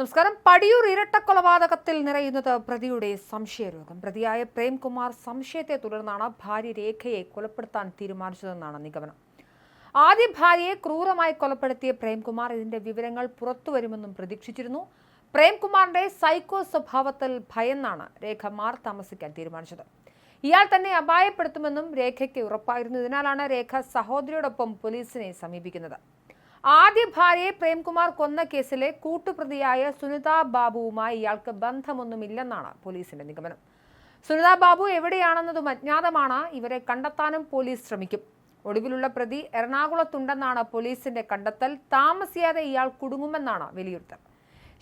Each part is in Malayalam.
നമസ്കാരം. പടിയൂർ ഇരട്ടക്കൊലപാതകത്തിൽ നിറയുന്നത് പ്രതിയുടെ സംശയരോഗം പ്രതിയായ പ്രേംകുമാർ സംശയത്തെ തുടർന്നാണ് ഭാര്യ രേഖയെ കൊലപ്പെടുത്താൻ തീരുമാനിച്ചതെന്നാണ് നിഗമനം. ആദ്യ ഭാര്യയെ ക്രൂരമായി കൊലപ്പെടുത്തിയ പ്രേംകുമാർ ഇതിന്റെ വിവരങ്ങൾ പുറത്തുവരുമെന്നും പ്രതീക്ഷിച്ചിരുന്നു. പ്രേംകുമാറിന്റെ സൈക്കോ സ്വഭാവത്തിൽ ഭയന്നാണ് രേഖമാർ താമസിക്കാൻ തീരുമാനിച്ചത്. ഇയാൾ തന്നെ അപായപ്പെടുത്തുമെന്നും രേഖയ്ക്ക് ഉറപ്പായിരുന്നു. ഇതിനാലാണ് രേഖ സഹോദരിയോടൊപ്പം പോലീസിനെ സമീപിക്കുന്നത്. ആദ്യ ഭാര്യയെ പ്രേംകുമാർ കൊന്ന കേസിലെ കൂട്ടുപ്രതിയായ സുനിത ബാബുവുമായി ഇയാൾക്ക് ബന്ധമൊന്നുമില്ലെന്നാണ് പോലീസിന്റെ നിഗമനം. സുനിത ബാബു എവിടെയാണെന്നതും അജ്ഞാതമാണ്. ഇവരെ കണ്ടെത്താനും പോലീസ് ശ്രമിക്കും. ഒടുവിലുള്ള പ്രതി എറണാകുളത്തുണ്ടെന്നാണ് പോലീസിന്റെ കണ്ടെത്തൽ. താമസിയാതെ ഇയാൾ കുടുങ്ങുമെന്നാണ് വിലയിരുത്തൽ.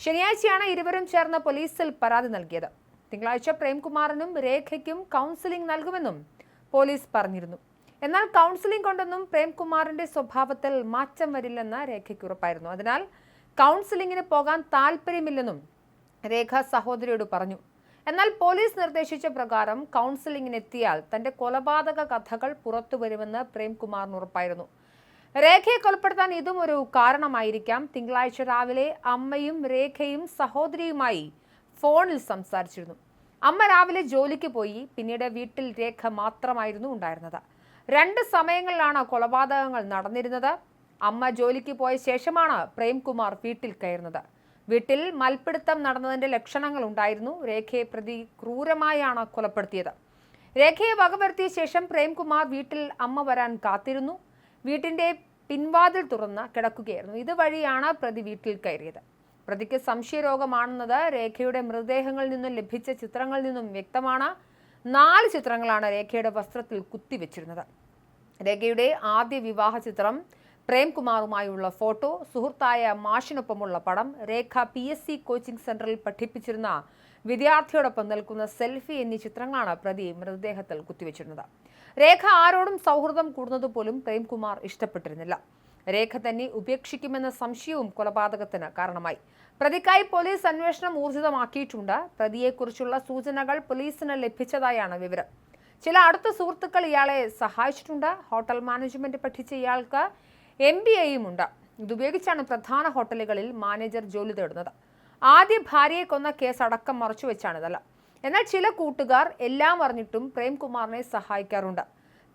ശനിയാഴ്ചയാണ് ഇരുവരും ചേർന്ന് പോലീസിൽ പരാതി നൽകിയത്. തിങ്കളാഴ്ച പ്രേംകുമാറിനും രേഖയ്ക്കും കൗൺസിലിംഗ് നൽകുമെന്നും പോലീസ് പറഞ്ഞിരുന്നു. എന്നാൽ കൗൺസിലിംഗ് കൊണ്ടൊന്നും പ്രേംകുമാറിന്റെ സ്വഭാവത്തിൽ മാറ്റം വരില്ലെന്ന് രേഖയ്ക്ക് ഉറപ്പായിരുന്നു. അതിനാൽ കൗൺസിലിംഗിന് പോകാൻ താല്പര്യമില്ലെന്നും രേഖ സഹോദരിയോട് പറഞ്ഞു. എന്നാൽ പോലീസ് നിർദ്ദേശിച്ച പ്രകാരം കൗൺസിലിംഗിനെത്തിയാൽ തന്റെ കൊലപാതക കഥകൾ പുറത്തുവരുമെന്ന് പ്രേംകുമാറിന് ഉറപ്പായിരുന്നു. രേഖയെ കൊലപ്പെടുത്താൻ ഇതും ഒരു കാരണമായിരിക്കാം. തിങ്കളാഴ്ച രാവിലെ അമ്മയും രേഖയും സഹോദരിയുമായി ഫോണിൽ സംസാരിച്ചിരുന്നു. അമ്മ രാവിലെ ജോലിക്ക് പോയി പിന്നീട് വീട്ടിൽ രേഖ മാത്രമായിരുന്നു ഉണ്ടായിരുന്നത്. രണ്ട് സമയങ്ങളിലാണ് കൊലപാതകങ്ങൾ നടന്നിരുന്നത്. അമ്മ ജോലിക്ക് പോയ ശേഷമാണ് പ്രേംകുമാർ വീട്ടിൽ കയറുന്നത്. വീട്ടിൽ മൽപിടുത്തം നടന്നതിന്റെ ലക്ഷണങ്ങൾ ഉണ്ടായിരുന്നു. രേഖയെ പ്രതി ക്രൂരമായാണ് കൊലപ്പെടുത്തിയത്. രേഖയെ വകവരുത്തിയ ശേഷം പ്രേംകുമാർ വീട്ടിൽ അമ്മ വരാൻ കാത്തിരുന്നു. വീട്ടിന്റെ പിൻവാതിൽ തുറന്ന് കിടക്കുകയായിരുന്നു. ഇതുവഴിയാണ് പ്രതി വീട്ടിൽ കയറിയത്. പ്രതിക്ക് സംശയരോഗമാണെന്നത് രേഖയുടെ മൃതദേഹങ്ങളിൽ നിന്നും ലഭിച്ച ചിത്രങ്ങളിൽ നിന്നും വ്യക്തമാണ്. നാല് ചിത്രങ്ങളാണ് രേഖയുടെ വസ്ത്രത്തിൽ കുത്തിവെച്ചിരുന്നത്. രേഖയുടെ ആദ്യ വിവാഹ ചിത്രം പ്രേംകുമാറുമായുള്ള ഫോട്ടോ സുഹൃത്തായ മാഷിനൊപ്പമുള്ള പടം Rekha P S C coaching സെന്ററിൽ പഠിപ്പിച്ചിരുന്ന വിദ്യാർത്ഥിയോടൊപ്പം നിൽക്കുന്ന സെൽഫി എന്നീ ചിത്രങ്ങളാണ് പ്രതി മൃതദേഹത്തിൽ കുത്തിവെച്ചിരുന്നത്. രേഖ ആരോടും സൗഹൃദം കൂടുന്നതുപോലും പ്രേംകുമാർ ഇഷ്ടപ്പെട്ടിരുന്നില്ല. രേഖ തന്നെ ഉപേക്ഷിക്കുമെന്ന സംശയവും കൊലപാതകത്തിന് കാരണമായി. പ്രതിക്കായി പോലീസ് അന്വേഷണം ഊർജിതമാക്കിയിട്ടുണ്ട്. പ്രതിയെക്കുറിച്ചുള്ള സൂചനകൾ പോലീസിന് ലഭിച്ചതായാണ് വിവരം. ചില അടുത്ത സുഹൃത്തുക്കൾ ഇയാളെ സഹായിച്ചിട്ടുണ്ട്. ഹോട്ടൽ മാനേജ്മെന്റ് പഠിച്ച ഇയാൾക്ക് എം ബി എയും ഉണ്ട് ഇതുപയോഗിച്ചാണ് പ്രധാന ഹോട്ടലുകളിൽ മാനേജർ ജോലി തേടുന്നത്. ആദ്യ ഭാര്യയെ കൊന്ന കേസ് അടക്കം മറച്ചുവെച്ചാണ് ഇതല്ല എന്നാൽ ചില കൂട്ടുകാർ എല്ലാം അറിഞ്ഞിട്ടും പ്രേംകുമാറിനെ സഹായിക്കാറുണ്ട്.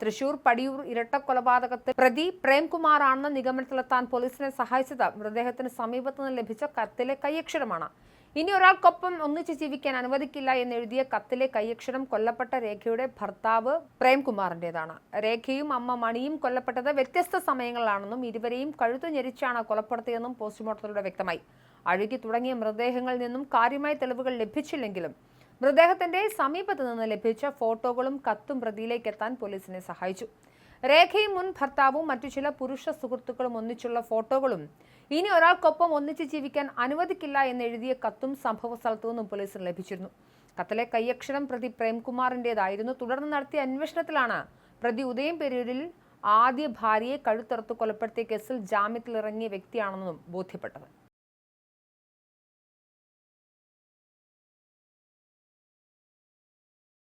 തൃശൂർ പടിയൂർ ഇരട്ടക്കൊലപാതകത്തിൽ പ്രതി പ്രേംകുമാറാണെന്ന നിഗമനത്തിലെത്താൻ പോലീസിനെ സഹായിച്ചത്. മൃതദേഹത്തിന് സമീപത്ത് നിന്ന് ലഭിച്ച കത്തിലെ കൈയക്ഷരമാണ്. ഇനി ഒരാൾക്കൊപ്പം ഒന്നിച്ച് ജീവിക്കാൻ അനുവദിക്കില്ല എന്നെഴുതിയ കത്തിലെ കൈയക്ഷരം കൊല്ലപ്പെട്ട രേഖയുടെ ഭർത്താവ് പ്രേംകുമാറിന്റേതാണ്. രേഖയും അമ്മ മണിയും കൊല്ലപ്പെട്ടത് വ്യത്യസ്ത സമയങ്ങളിലാണെന്നും ഇരുവരെയും കഴുത്തു ഞെരിച്ചാണ് കൊലപ്പെടുത്തിയെന്നും പോസ്റ്റ്മോർട്ടത്തിലൂടെ വ്യക്തമായി. അഴുകി തുടങ്ങിയ മൃതദേഹങ്ങളിൽ നിന്നും കാര്യമായ തെളിവുകൾ ലഭിച്ചില്ലെങ്കിലും മൃതദേഹത്തിന്റെ സമീപത്ത് നിന്ന് ലഭിച്ച ഫോട്ടോകളും കത്തും പ്രതിയിലേക്ക് എത്താൻ പോലീസിനെ സഹായിച്ചു. രേഖയും മുൻ ഭർത്താവും മറ്റു ചില പുരുഷ സുഹൃത്തുക്കളും ഒന്നിച്ചുള്ള ഫോട്ടോകളും ഇനി ഒരാൾക്കൊപ്പം ഒന്നിച്ച് ജീവിക്കാൻ അനുവദിക്കില്ല എന്നെഴുതിയ കത്തും സംഭവ സ്ഥലത്തു നിന്നും പോലീസിന് ലഭിച്ചിരുന്നു. കത്തിലെ കയ്യക്ഷരം പ്രതി പ്രേംകുമാറിന്റേതായിരുന്നു. തുടർന്ന് നടത്തിയ അന്വേഷണത്തിലാണ് പ്രതി ഉദയം പെരൂരിൽ ആദ്യ ഭാര്യയെ കഴുത്തറുത്ത് കൊലപ്പെടുത്തിയ കേസിൽ ജാമ്യത്തിലിറങ്ങിയ വ്യക്തിയാണെന്നും ബോധ്യപ്പെട്ടത്.